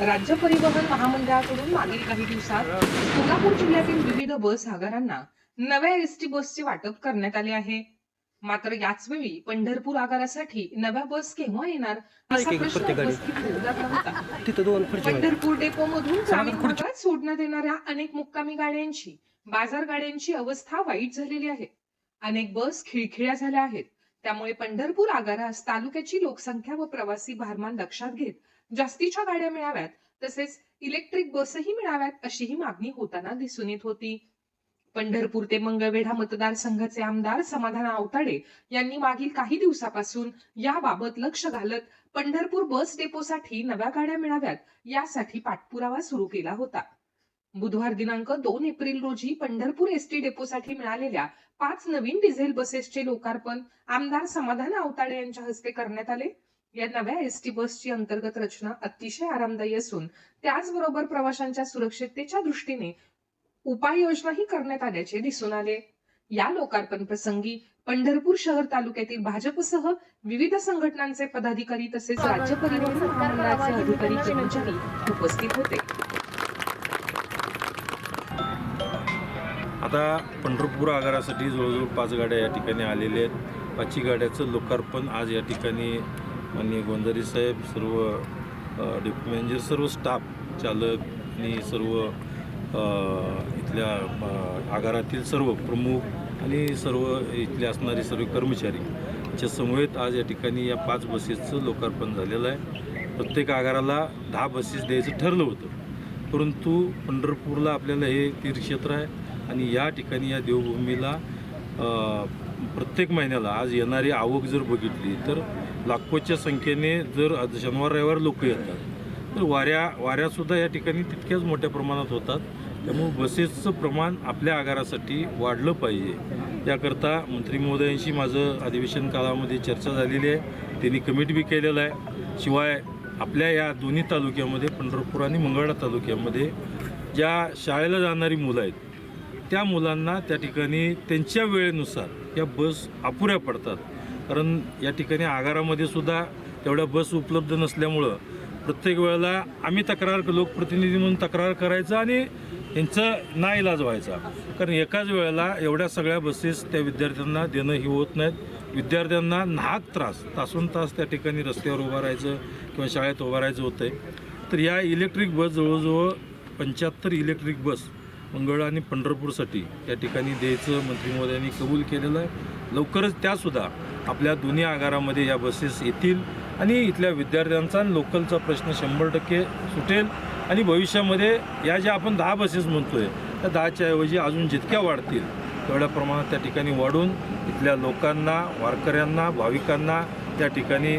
राज्य परिवहन महामंडळाकडून मागील काही दिवसात सोलापूर जिल्ह्यातील विविध बस आगारांना नव्या एसटी बसचे वाटप करण्यात आले आहे. मात्र याच वेळी पंढरपूर आगारासाठी नव्या बस केव्हा येणार असा प्रश्न. उपस्थित होऊ लागला होता. पंढरपूर डेपो मधून ग्रामीण भागात सोडण्यात येणाऱ्या अनेक मुक्कामी गाड्यांची बाजार गाड्यांची अवस्था वाईट झालेली आहे. अनेक बस खिळखिळ्या झाल्या आहेत. त्यामुळे पंढरपूर आगारास तालुक्याची लोकसंख्या व प्रवासी भारमान लक्षात घेत जास्तीच्या गाड्या मिळाव्यात तसेच इलेक्ट्रिक बसही मिळाव्यात अशीही मागणी होताना दिसून येत होती. पंढरपूर ते मंगळवेढा मतदारसंघाचे आमदार समाधान आवताडे यांनी मागील काही दिवसापासून याबाबत लक्ष घालत पंढरपूर बस डेपोसाठी नव्या गाड्या मिळाव्यात यासाठी पाठपुरावा सुरू केला होता. बुधवार दिनांक दोन एप्रिल रोजी पंढरपूर एसटी डेपोसाठी मिळालेल्या पाच नवीन डिझेल बसेसचे लोकार्पण आमदार समाधान आवताडे यांच्या हस्ते करण्यात आले. या नव्या एसटी बसची अंतर्गत रचना अतिशय आरामदायी असून त्याचबरोबर प्रवाशांच्या सुरक्षिततेच्या दृष्टीने उपाययोजनाही करण्यात आल्याचे दिसून आले. या लोकार्पण प्रसंगी पंढरपूर शहर तालुक्यातील भाजपसह विविध संघटनांचे पदाधिकारी तसेच राज्य परिवहन अधिकारी कर्मचारी उपस्थित होते. आता पंढरपूर आगारासाठी जवळजवळ पाच गाड्या या ठिकाणी आलेल्या आहेत. पाचही गाड्याचं लोकार्पण आज या ठिकाणी माननीय गोंधारी साहेब सर्व अ, डेप्युटी मॅनेजर सर्व स्टाफ चालक आणि सर्व इथल्या आगारातील सर्व प्रमुख आणि सर्व इथले असणारे सर्व कर्मचारी याच्या समवेत आज या ठिकाणी या पाच बसेसचं लोकार्पण झालेलं आहे. प्रत्येक आगाराला दहा बसेस द्यायचं ठरलं होतं. परंतु पंढरपूरला आपल्याला हे तीर्थक्षेत्र आहे. आणि या ठिकाणी या देवभूमीला प्रत्येक महिन्याला आज येणारी आवक जर बघितली तर लाखोच्या संख्येने जर शनिवार रविवार लोक येतात तर वाऱ्या वाऱ्यासुद्धा या ठिकाणी तितक्याच मोठ्या प्रमाणात होतात. त्यामुळे बसेसचं प्रमाण आपल्या आगारासाठी वाढलं पाहिजे. त्याकरता मंत्री महोदयांशी माझं अधिवेशन काळामध्ये चर्चा झालेली आहे. त्यांनी कमिट बी केलेलं आहे. शिवाय आपल्या या दोन्ही तालुक्यामध्ये पंढरपूर आणि मंगळा तालुक्यामध्ये ज्या शाळेला जाणारी मुलं आहेत त्या मुलांना त्या ठिकाणी त्यांच्या वेळेनुसार या बस अपुऱ्या पडतात. कारण या ठिकाणी आगारामध्ये सुद्धा तेवढ्या बस उपलब्ध नसल्यामुळं प्रत्येक वेळेला आम्ही तक्रार लोकप्रतिनिधी म्हणून तक्रार करायचं आणि यांचं नाईलाज व्हायचा. कारण एकाच वेळेला एवढ्या सगळ्या बसेस त्या विद्यार्थ्यांना देणं ही होत नाहीत. विद्यार्थ्यांना नाहक त्रास तासून तास त्या ठिकाणी रस्त्यावर उभं राहायचं किंवा शाळेत उभं राहायचं होतं आहे तर या इलेक्ट्रिक बस जवळजवळ पंच्याहत्तर इलेक्ट्रिक बस मंगळ आणि पंढरपूरसाठी या ठिकाणी द्यायचं मंत्री महोदयांनी कबूल केलेलं आहे. लवकरच त्यासुद्धा आपल्या दोन्ही आगारामध्ये या बसेस येतील आणि इथल्या विद्यार्थ्यांचा आणि लोकलचा प्रश्न शंभर टक्के सुटेल. आणि भविष्यामध्ये या ज्या आपण दहा बसेस म्हणतोय त्या दहाच्या ऐवजी अजून जितक्या वाढतील तेवढ्या प्रमाणात त्या ठिकाणी वाढून इथल्या लोकांना वारकऱ्यांना भाविकांना त्या ठिकाणी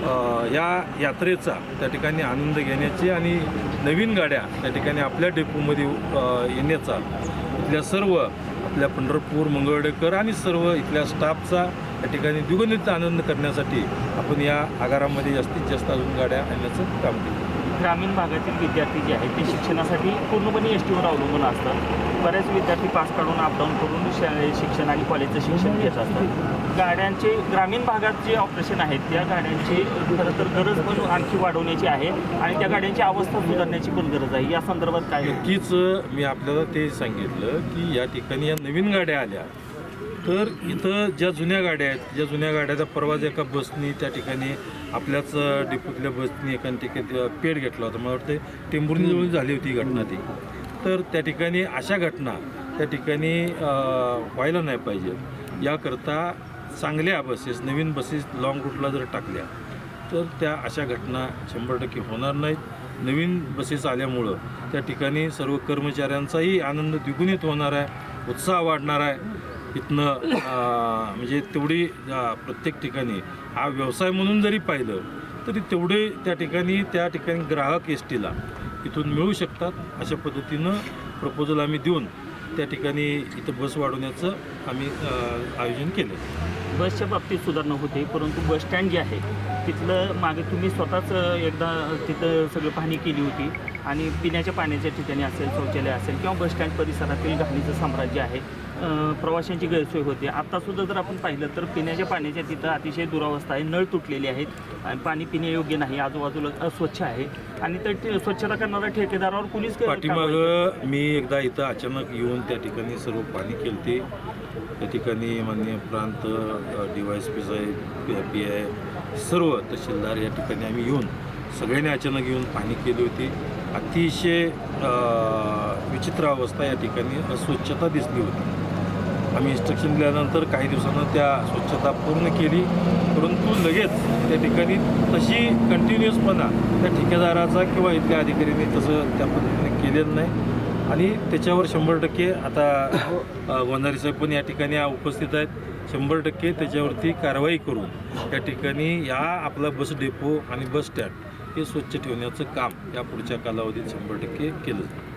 ह्या या यात्रेचा त्या ठिकाणी आनंद घेण्याची आणि नवीन गाड्या त्या ठिकाणी आपल्या डेपोमध्ये येण्याचा इथल्या सर्व आपल्या पंढरपूर मंगळवेढेकर आणि सर्व इथल्या स्टाफचा या ठिकाणी द्विगुणित आनंद करण्यासाठी आपण या आगारामध्ये जास्तीत जास्त अजून गाड्या आणण्याचं काम केलं. ग्रामीण भागातील विद्यार्थी जे आहेत ते शिक्षणासाठी पूर्णपणे एस टीवर अवलंबून असतात. बरेच विद्यार्थी पास काढून अपडाऊन करून शा- शिक्षण आणि कॉलेजचं शिक्षण घेत असतात. गाड्यांचे ग्रामीण भागात जे ऑपरेशन आहेत त्या गाड्यांची खरं तर गरज पण आणखी वाढवण्याची आहे आणि त्या गाड्यांची अवस्था सुधारण्याची पण गरज आहे. या संदर्भात काय? नक्कीच मी आपल्याला ते सांगितलं की या ठिकाणी या नवीन गाड्या आल्या. तर इथं ज्या जुन्या गाड्या आहेत ज्या जुन्या गाड्याचा त्या परवाच एका बसनी त्या ठिकाणी आपल्याच डिपोतल्या बसनी एका ठिकाणी पेड घेतला होता. मला वाटतं टेंभुर्णीजवळ झाली होती घटना ती. तर त्या ठिकाणी अशा घटना त्या ठिकाणी व्हायला नाही पाहिजे. याकरता चांगल्या बसेस नवीन बसेस लाँग रूटला जर टाकल्या तर त्या अशा घटना शंभर टक्के होणार नाहीत. नवीन बसेस आल्यामुळं त्या ठिकाणी सर्व कर्मचाऱ्यांचाही आनंद द्विगुणित होणार आहे उत्साह वाढणार आहे. इथनं म्हणजे तेवढी प्रत्येक ठिकाणी. हा व्यवसाय म्हणून जरी पाहिलं तरी तेवढे त्या ठिकाणी त्या ठिकाणी ग्राहक एस टीला इथून मिळू शकतात अशा पद्धतीनं प्रपोजल आम्ही देऊन त्या ठिकाणी इथं बस वाढवण्याचं आम्ही आयोजन केलं. बसच्या बाबतीत सुधारणा होते परंतु बस स्टँड जे आहे तिथलं मागे तुम्ही स्वतःच एकदा तिथं सगळं पाहणी केली होती आणि पिण्याच्या पाण्याच्या ठिकाणी असेल शौचालय असेल किंवा बस स्टँड परिसरातील घाणीचं साम्राज्य आहे प्रवाशांची गैरसोय होते. आत्तासुद्धा जर आपण पाहिलं तर पिण्याच्या पाण्याच्या तिथं अतिशय दुरावस्था आहे. नळ तुटलेले आहेत. आणि पाणी पिण्यायोग्य नाही. आजूबाजूला अस्वच्छ आहे. आणि तर स्वच्छता करणाऱ्या ठेकेदारावर कारवाई पाठीमागं मी एकदा इथं अचानक येऊन त्या ठिकाणी सर्व पाणी केलते. त्या ठिकाणी माननीय प्रांत डी वाय एस पी साहेब पी आय सर्व तहसीलदार या ठिकाणी आम्ही येऊन सगळ्यांनी अचानक येऊन पाणी केली होती. अतिशय विचित्र अवस्था या ठिकाणी अस्वच्छता दिसली होती. आम्ही इन्स्ट्रक्शन दिल्यानंतर काही दिवसानं त्या स्वच्छता पूर्ण केली. परंतु लगेच त्या ठिकाणी तशी कंटिन्युअसपणा त्या ठेकेदाराचा किंवा इथल्या अधिकाऱ्यांनी तसं त्या पद्धतीने केलेलं नाही. आणि त्याच्यावर शंभर टक्के आता अ, गोंधारी साहेब पण या ठिकाणी उपस्थित आहेत. शंभर टक्के त्याच्यावरती कारवाई करून त्या ठिकाणी या आपला बस डेपो आणि बस स्टँड हे स्वच्छ ठेवण्याचं काम या पुढच्या कालावधीत शंभर टक्के केलं जाईल.